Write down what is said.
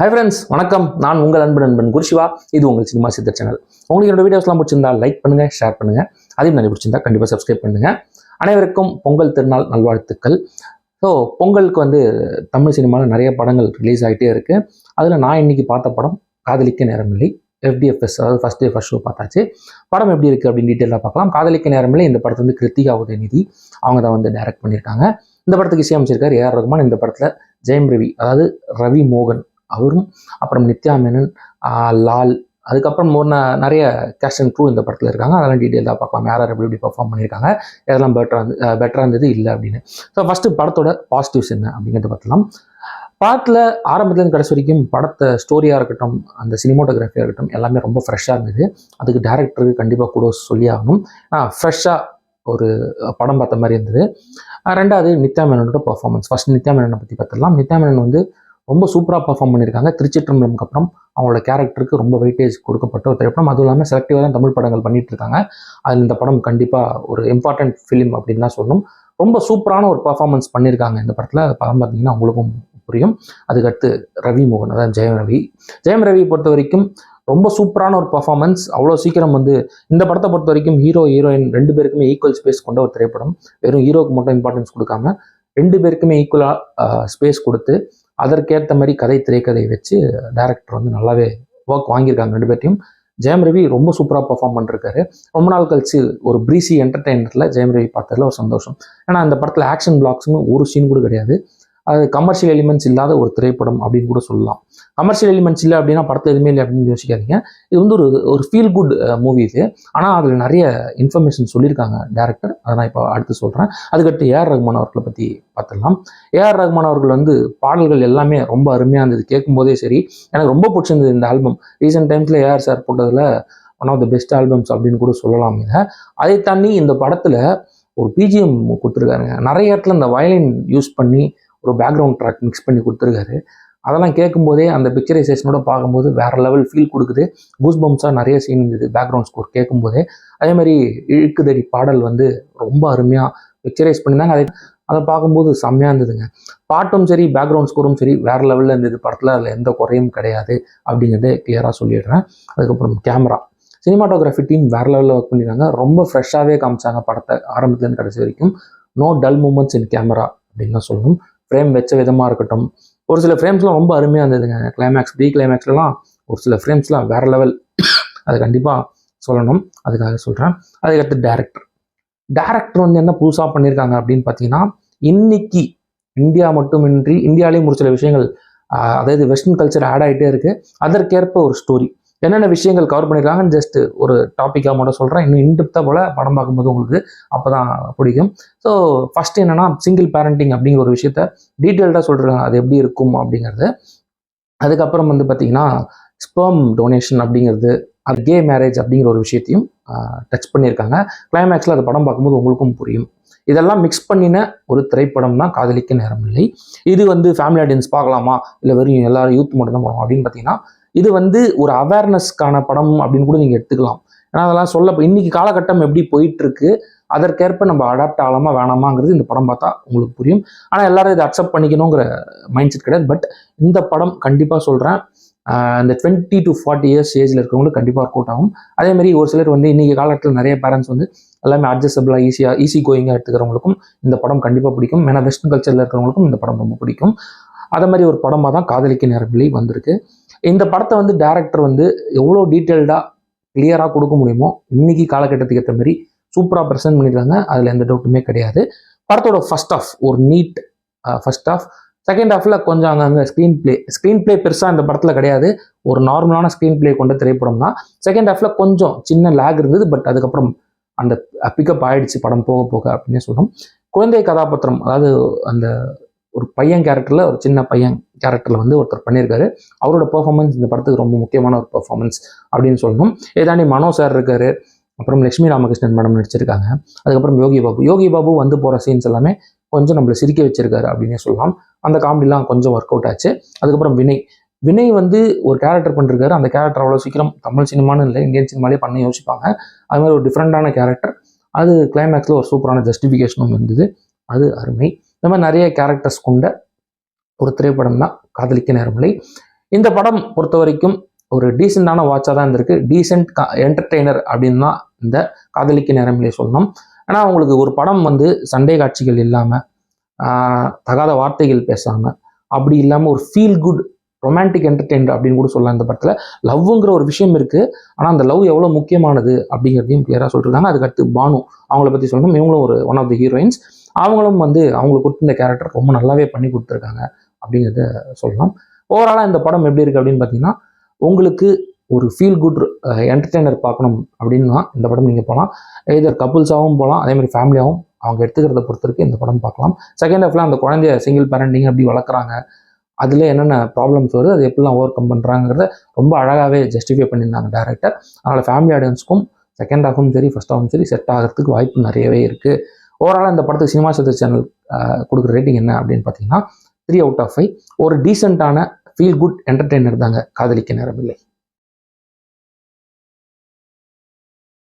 Hi friends வணக்கம். நான் உங்கள் அன்பு நண்பன் குருஷிவா இது உங்கள் சினிமா சித்த சேனல். உங்களுக்கு என்னோட வீடியோஸ்லாம் பிடிச்சிருந்தா லைக் பண்ணுங்கள் ஷேர் பண்ணுங்கள் அதையும் நிறைய பிடிச்சிருந்தா கண்டிப்பாக சப்ஸ்கிரைப் பண்ணுங்கள் அனைவருக்கும் பொங்கல் திருநாள் நல்வாழ்த்துக்கள். ஸோ பொங்கலுக்கு வந்து தமிழ் சினிமாவில் நிறைய படங்கள் ரிலீஸ் ஆகிட்டே இருக்குது அதில் நான் இன்னைக்கு பார்த்த படம் காதலிக்க நேரமில்லை. எஃப்டிஎஃப்எஸ் அதாவது ஃபஸ்ட் டே ஃபஸ்ட் ஷோ பார்த்தாச்சு. படம் எப்படி இருக்குது அப்படின்னு டீட்டெயிலாக பார்க்கலாம். காதலிக்க நேரமில்லை. இந்த படத்தை வந்து கிருத்திகா உதயநிதி அவங்க தான் வந்து டைரக்ட் பண்ணியிருக்காங்க. இந்த படத்துக்கு இசையமைச்சிருக்கார் ஏஆர் ரகுமான். இந்த படத்தில் ஜெயம் ரவி அதாவது ரவி மோகன். அவரும் அப்புறம் நித்யா மேனன் லால் அதுக்கப்புறம் ஒரு நிறைய கேஸ்ட் அண்ட் க்ரூ இந்த படத்தில் இருக்காங்க. அதெல்லாம் டீட்டெயிலாக பார்க்கலாம். யார் யார் எப்படி எப்படி பர்ஃபார்ம் பண்ணியிருக்காங்க. எதெல்லாம் பெட்டராக இருந்து பெட்டராக இருந்தது இல்லை அப்படின்னு. ஸோ ஃபஸ்ட்டு படத்தோட பாசிட்டிவ்ஸ் என்ன அப்படிங்கிறத பார்த்துலாம் படத்தில் ஆரம்பத்துலேருந்து கடைசி வரைக்கும் படத்தை ஸ்டோரியாக இருக்கட்டும் அந்த சினிமோட்டோகிராஃபியாக இருக்கட்டும் எல்லாமே ரொம்ப ஃப்ரெஷ்ஷாக இருந்தது. அதுக்கு டேரக்டருக்கு கண்டிப்பாக கூட சொல்லி ஆகணும். ஃப்ரெஷ்ஷாக ஒரு படம் பார்த்த மாதிரி இருந்தது. ரெண்டாவது நித்யா மேனனோட பர்ஃபார்மன்ஸ் ஃபஸ்ட் நித்யா மேனனை பற்றி பார்த்துடலாம். நித்யா மேனன் வந்து ரொம்ப சூப்பராக பர்ஃபார்ம் பண்ணியிருக்காங்க. திருச்சிற்றம்பலம்க்கு அப்புறம் அவங்களோட கேரக்டருக்கு ரொம்ப வெயிட்டேஜ் கொடுக்கப்பட்ட ஒரு திரைப்படம். அதுவும் இல்லாமல் செலக்டிவாக தான் தமிழ் படங்கள் பண்ணிட்டு இருக்காங்க. அதில் இந்த படம் கண்டிப்பாக ஒரு இம்பார்ட்டன்ட் ஃபிலிம் அப்படின்னு தான் சொல்லணும். ரொம்ப சூப்பரான ஒரு பர்ஃபார்மன்ஸ் பண்ணியிருக்காங்க இந்த படத்தில். படம் பார்த்தீங்கன்னா உங்களுக்கும் புரியும். அதுக்கடுத்து ரவி மோகன் அதான் ஜெயம் ரவி. ஜெயம் ரவி பொறுத்த வரைக்கும் ரொம்ப சூப்பரான ஒரு பர்ஃபார்மன்ஸ் அவ்வளோ சீக்கிரம் வந்து இந்த படத்தை பொறுத்த வரைக்கும் ஹீரோ ஹீரோயின் ரெண்டு பேருக்குமே ஈக்குவல் ஸ்பேஸ் கொண்ட ஒரு திரைப்படம். வெறும் ஹீரோக்கு மட்டும் இம்பார்ட்டன்ஸ் கொடுக்காம ரெண்டு பேருக்குமே ஈக்குவலாக ஸ்பேஸ் கொடுத்து அதற்கேற்ற மாதிரி கதை திரைக்கதை வச்சு டேரக்டர் வந்து நல்லாவே ஒர்க் வாங்கியிருக்காங்க ரெண்டு பேர்த்தையும் ஜெயம் ரவி ரொம்ப சூப்பராக பர்ஃபார்ம் பண்ணிருக்காரு. ரொம்ப நாள் கழிச்சு ஒரு ப்ரீசி என்டர்டெயினரில் ஜெயம் ரவி பார்த்ததுல ஒரு சந்தோஷம். ஏன்னா அந்த படத்தில் ஆக்ஷன் பிளாக்ஸ்னு ஒரு சீன் கூட கிடையாது. அது கமர்ஷியல் எலிமெண்ட்ஸ் இல்லாத ஒரு திரைப்படம் அப்படின்னு கூட சொல்லலாம். கமர்ஷியல் எலிமெண்ட்ஸ் இல்லை அப்படின்னா படத்தில் எதுவுமே இல்லை அப்படின்னு யோசிக்காதீங்க. இது வந்து ஒரு ஒரு ஃபீல் குட் மூவி இது. ஆனால் அதில் நிறைய இன்ஃபர்மேஷன் சொல்லியிருக்காங்க டேரக்டர் அதை நான் இப்போ அடுத்து சொல்கிறேன் அதுக்கடுத்து ஏஆர் ரஹ்மான் அவர்களை பற்றி பார்த்துடலாம். ஏஆர் ரஹ்மான் அவர்கள் வந்து பாடல்கள் எல்லாமே ரொம்ப அருமையாக இருந்தது. கேட்கும்போதே சரி எனக்கு ரொம்ப பிடிச்சிருந்தது இந்த ஆல்பம் ரீசெண்ட் டைம்ஸில் AR sir போட்டதில் one of the best albums அப்படின்னு கூட சொல்லலாம் இதை. அதை தாண்டி இந்த படத்தில் ஒரு பிஜிஎம் கொடுத்துருக்காருங்க. நிறைய இடத்துல இந்த வயலின் யூஸ் பண்ணி ஒரு பேக்ரவுண்ட் ட்ராக் மிக்ஸ் பண்ணி கொடுத்துருக்காரு. அதெல்லாம் கேட்கும்போதே அந்த பிக்சரைசேஷனோட பார்க்கும்போது வேற லெவல் ஃபீல் கொடுக்குது. கூஸ் பம்ஸாக நிறைய சீன் இருந்தது பேக்ரவுண்ட் ஸ்கோர் கேட்கும்போதே. அதே மாதிரி இழுக்குதடி பாடல் வந்து ரொம்ப அருமையாக பிக்சரைஸ் பண்ணியிருந்தாங்க. அதை அதை பார்க்கும்போது செம்மையாக இருந்ததுங்க. பாட்டும் சரி பேக்ரவுண்ட் ஸ்கோரும் சரி வேற லெவலில் இருந்தது. படத்தில் அதில் எந்த குறையும் கிடையாது அப்படிங்கிறத கிளியராக சொல்லிடுறேன். அதுக்கப்புறம் கேமரா சினிமாட்டோகிராஃபி டீம் வேறு லெவலில் ஒர்க் பண்ணியிருக்காங்க. ரொம்ப ஃப்ரெஷ்ஷாகவே காமிச்சாங்க படத்தை ஆரம்பத்துலேருந்து கடைசி வரைக்கும். No dull moments in camera அப்படின்னு தான் சொல்லணும். ஃப்ரேம் வச்ச விதமாக இருக்கட்டும். ஒரு சில ஃப்ரேம்ஸ்லாம் ரொம்ப அருமையாக இருந்ததுங்க. கிளைமேக்ஸ் ப்ரீ கிளைமேக்ஸ்லாம் ஒரு சில ஃப்ரேம்ஸ்லாம் வேற லெவல் அது கண்டிப்பாக சொல்லணும். அதுக்காக சொல்கிறேன் அதுக்கடுத்து டேரக்டர் டேரக்டர் வந்து என்ன புதுசாக பண்ணியிருக்காங்க அப்படின்னு பார்த்தீங்கன்னா இன்னைக்கு இந்தியா மட்டுமின்றி இந்தியாவிலேயும் ஒரு சில விஷயங்கள் அதாவது வெஸ்டர்ன் கல்ச்சர் ஆட் ஆகிட்டே இருக்குது அதற்கேற்ப ஒரு ஸ்டோரி என்னென்ன விஷயங்கள் கவர் பண்ணியிருக்காங்கன்னு ஜஸ்ட் ஒரு டாப்பிக்காக மட்டும் சொல்கிறேன் இன்னும் இன்டெப்த்தாக போல் படம் பார்க்கும்போது உங்களுக்கு அப்போ தான் பிடிக்கும் ஸோ ஃபர்ஸ்ட் என்னென்னா சிங்கிள் பேரண்டிங் அப்படிங்கிற ஒரு விஷயத்த டீட்டெயில்டாக சொல்கிறாங்க அது எப்படி இருக்கும் அப்படிங்கிறது. அதுக்கப்புறம் வந்து பார்த்தீங்கன்னா ஸ்பெர்ம் டொனேஷன் அப்படிங்கிறது அது கே மேரேஜ் அப்படிங்கிற ஒரு விஷயத்தையும் டச் பண்ணியிருக்காங்க. கிளைமேக்ஸில் அது படம் பார்க்கும்போது உங்களுக்கும் புரியும். இதெல்லாம் மிக்ஸ் பண்ணின ஒரு திரைப்படம் தான் காதலிக்க நேரம் இல்லை. இது வந்து ஃபேமிலி ஆடியன்ஸ் பார்க்கலாமா? இல்லை வெறும் எல்லாரும் யூத் மட்டும் தான் போகணும்? அப்படின்னு பார்த்தீங்கன்னா இது வந்து ஒரு அவேர்னஸ்க்கான படம் அப்படின்னு கூட நீங்கள் எடுத்துக்கலாம். ஏன்னா அதெல்லாம் சொல்ல இன்னைக்கு காலகட்டம் எப்படி போயிட்டு இருக்கு அதற்கேற்ப நம்ம அடாப்ட் ஆகலாமா வேணாமாங்கிறது இந்த படம் பார்த்தா உங்களுக்கு புரியும். ஆனால் எல்லாரும் இதை அக்செப்ட் பண்ணிக்கணுங்கிற மைண்ட் செட் கிடையாது. பட் இந்த படம் கண்டிப்பாக சொல்கிறேன் இந்த டுவெண்ட்டி டு ஃபார்ட்டி இயர்ஸ் ஏஜில் இருக்கிறவங்களுக்கு கண்டிப்பாக ஒர்க் அவுட் ஆகும். அதே மாதிரி ஒரு சிலர் வந்து இன்னைக்கு காலகட்டத்தில் நிறைய பேரண்ட்ஸ் வந்து எல்லாமே அட்ஜஸ்டபிளாக ஈஸியாக ஈஸி கோயிங்காக எடுத்துக்கிறவங்களுக்கும் இந்த படம் கண்டிப்பாக பிடிக்கும். ஏன்னா வெஸ்டர்ன் கல்ச்சரில் இருக்கிறவங்களுக்கும் இந்த படம் ரொம்ப பிடிக்கும். அதே மாதிரி ஒரு படமாக தான் காதலிக்க நேரமில்லை வந்திருக்கு. இந்த படத்தை வந்து டேரக்டர் வந்து எவ்வளோ டீட்டெயில்டாக கிளியராக கொடுக்க முடியுமோ இன்னைக்கு காலகட்டத்துக்கு ஏற்ற மாதிரி சூப்பராக ப்ரெசென்ட் பண்ணியிருக்காங்க. அதில் எந்த டவுட்டுமே கிடையாது. படத்தோட ஃபர்ஸ்ட் ஆஃப் ஒரு நீட் ஃபர்ஸ்ட் ஆஃப் செகண்ட் ஹாஃபில் கொஞ்சம் அங்கங்கே ஸ்க்ரீன் ப்ளே ஸ்க்ரீன் ப்ளே பெருசாக இந்த படத்தில் கிடையாது. ஒரு நார்மலான ஸ்க்ரீன் ப்ளே கொண்ட திரைப்படம் தான். செகண்ட் ஹாஃபில் கொஞ்சம் சின்ன லேக் இருந்தது பட் அதுக்கப்புறம் அந்த பிக்கப் ஆயிடுச்சு படம் போக போக அப்படின்னே சொல்லணும் குழந்தை கதாபாத்திரம் அதாவது அந்த ஒரு பையன் கேரக்டரில் ஒரு சின்ன பையன் கேரக்டரில் வந்து ஒருத்தர் பண்ணியிருக்காரு. அவரோட பெர்ஃபார்மன்ஸ் இந்த படத்துக்கு ரொம்ப முக்கியமான ஒரு பெர்ஃபார்மன்ஸ் அப்படின்னு சொல்லணும். இதாண்டி மனோ சார் இருக்காரு. அப்புறம் லட்சுமி ராமகிருஷ்ணன் மேடம் நடிச்சிருக்காங்க. அதுக்கப்புறம் யோகி பாபு. யோகி பாபு வந்து போகிற சீன்ஸ் எல்லாமே கொஞ்சம் நம்மளை சிரிக்க வச்சிருக்காரு அப்படின்னே சொல்லலாம். அந்த காமெடிலாம் கொஞ்சம் ஒர்க் அவுட் ஆச்சு. அதுக்கப்புறம் வினய். வினய் வந்து ஒரு கேரக்டர் பண்ணிருக்காரு. அந்த கேரக்டர் அவ்வளோ சீக்கிரம் தமிழ் சினிமான்னு இல்லை இந்தியன் சினிமாலே பண்ண யோசிப்பாங்க. அது மாதிரி ஒரு டிஃப்ரெண்டான கேரக்டர் அது கிளைமேக்ஸில் ஒரு சூப்பரான ஜஸ்டிஃபிகேஷனும் இருந்தது. அது அருமை. இந்த மாதிரி நிறைய கேரக்டர்ஸ் கொண்ட ஒரு திரைப்படம் தான் காதலிக்க நேரமில்லை. இந்த படம் பொறுத்த வரைக்கும் ஒரு டீசெண்டான வாட்சாக தான் இருந்திருக்கு. கா என்டர்டெய்னர் அப்படின்னு தான் இந்த காதலிக்க நேரமில்லை சொல்லணும். ஆனால் அவங்களுக்கு ஒரு படம் வந்து சண்டை காட்சிகள் இல்லாமல் தகாத வார்த்தைகள் பேசாமல் அப்படி இல்லாமல் ஒரு ஃபீல் குட் ரொமான்டிக் என்டர்டெயினர் அப்படின்னு கூட சொல்லலாம் இந்த படத்தில். லவ்ங்கிற ஒரு விஷயம் இருக்குது ஆனால் அந்த லவ் எவ்வளோ முக்கியமானது அப்படிங்கிறதையும் கிளியராக சொல்லியிருக்காங்க அதுக்கடுத்து பானு அவங்கள பற்றி சொல்லணும். இவங்களும் ஒரு ஒன் ஆஃப் தி ஹீரோயின்ஸ் அவங்களும் வந்து அவங்களுக்கு கொடுத்த கேரக்டர் ரொம்ப நல்லாவே பண்ணி கொடுத்துருக்காங்க அப்படிங்கிறத சொல்லலாம். ஓவராலாக இந்த படம் எப்படி இருக்குது அப்படின்னு பார்த்தீங்கன்னா உங்களுக்கு ஒரு ஃபீல் குட் என்டர்டெய்னர் பார்க்கணும் அப்படின்னா இந்த படம் நீங்கள் போகலாம். எதர் கப்புள்ஸாகவும் போகலாம் அதே மாதிரி ஃபேமிலியாகவும் அவங்க எடுத்துக்கிறத பொறுத்திருக்கு இந்த படம் பார்க்கலாம். செகண்ட் ஹாஃப்ல அந்த குழந்தைய சிங்கிள் பேரண்டிங் அப்படி வளர்க்குறாங்க. அதில் என்னென்ன ப்ராப்ளம்ஸ் வருது அது எப்படிலாம் ஓவர் கம் பண்ணுறாங்கிறத ரொம்ப அழகாகவே ஜஸ்டிஃபை பண்ணியிருந்தாங்க டேரக்டர் அதனால் ஃபேமிலி ஆடியன்ஸ்க்கும் செகண்ட் ஹாஃபும் சரி ஃபஸ்ட் ஹாஃபும் சரி செட் ஆகிறதுக்கு வாய்ப்பு நிறையவே இருக்குது ஓவராலாக இந்த படத்துக்கு சினிமா சத்து சேனல் கொடுக்குற ரேட்டிங் என்ன அப்படின்னு பார்த்தீங்கன்னா த்ரீ அவுட் ஆஃப் ஃபைவ் ஒரு டீசெண்டான ஃபீல் குட் என்டர்டெய்னர் தாங்க காதலிக்க நேரமில்லை